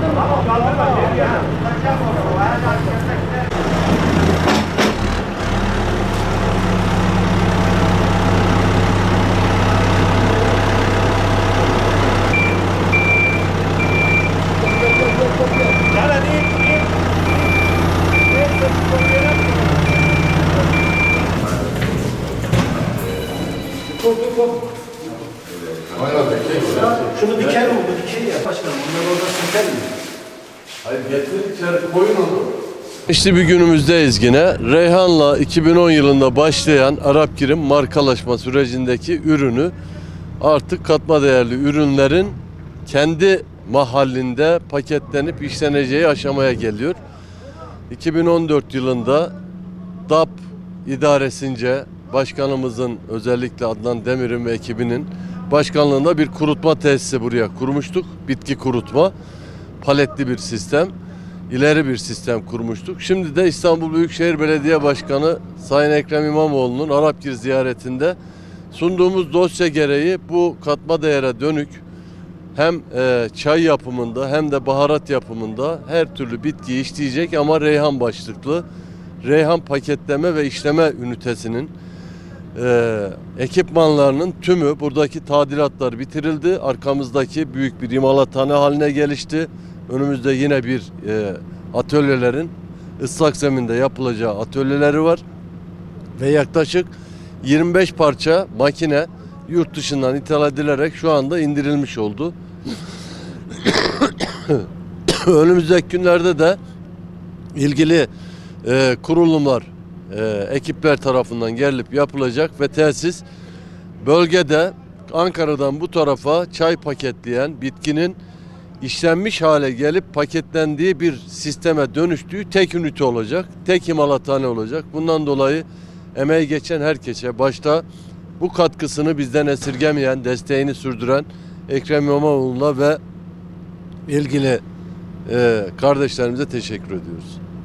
然后把老板给你把钱给我转过来 Ya şunu dikelim, bu dikey ya. Başkanım bunları orada sürtelim. Hayır getir içeri koyun onu. İşte bir günümüzdeyiz yine. Reyhan'la 2010 yılında başlayan Arap Kirim markalaşma sürecindeki ürünü artık katma değerli ürünlerin kendi mahallinde paketlenip işleneceği aşamaya geliyor. 2014 yılında DAP idaresince başkanımızın özellikle Adnan Demir'in ve ekibinin başkanlığında bir kurutma tesisi buraya kurmuştuk. Bitki kurutma. Paletli bir sistem. ileri bir sistem kurmuştuk. Şimdi de İstanbul Büyükşehir Belediye Başkanı Sayın Ekrem İmamoğlu'nun Arapgir ziyaretinde sunduğumuz dosya gereği bu katma değere dönük hem e, çay yapımında hem de baharat yapımında her türlü bitkiyi işleyecek ama reyhan başlıklı reyhan paketleme ve işleme ünitesinin e, ekipmanlarının tümü buradaki tadilatlar bitirildi. Arkamızdaki büyük bir imalathane haline gelişti. Önümüzde yine bir e, atölyelerin ıslak zeminde yapılacağı atölyeleri var. Ve yaklaşık 25 parça makine yurt dışından ithal edilerek şu anda indirilmiş oldu. Önümüzdeki günlerde de ilgili e, kurulumlar, e, ekipler tarafından gelip yapılacak ve tesis bölgede Ankara'dan bu tarafa çay paketleyen bitkinin işlenmiş hale gelip paketlendiği bir sisteme dönüştüğü tek ünite olacak. Tek imalathane olacak. Bundan dolayı emeği geçen herkese başta bu katkısını bizden esirgemeyen, desteğini sürdüren Ekrem İmamoğlu'na ve ilgili e, kardeşlerimize teşekkür ediyoruz.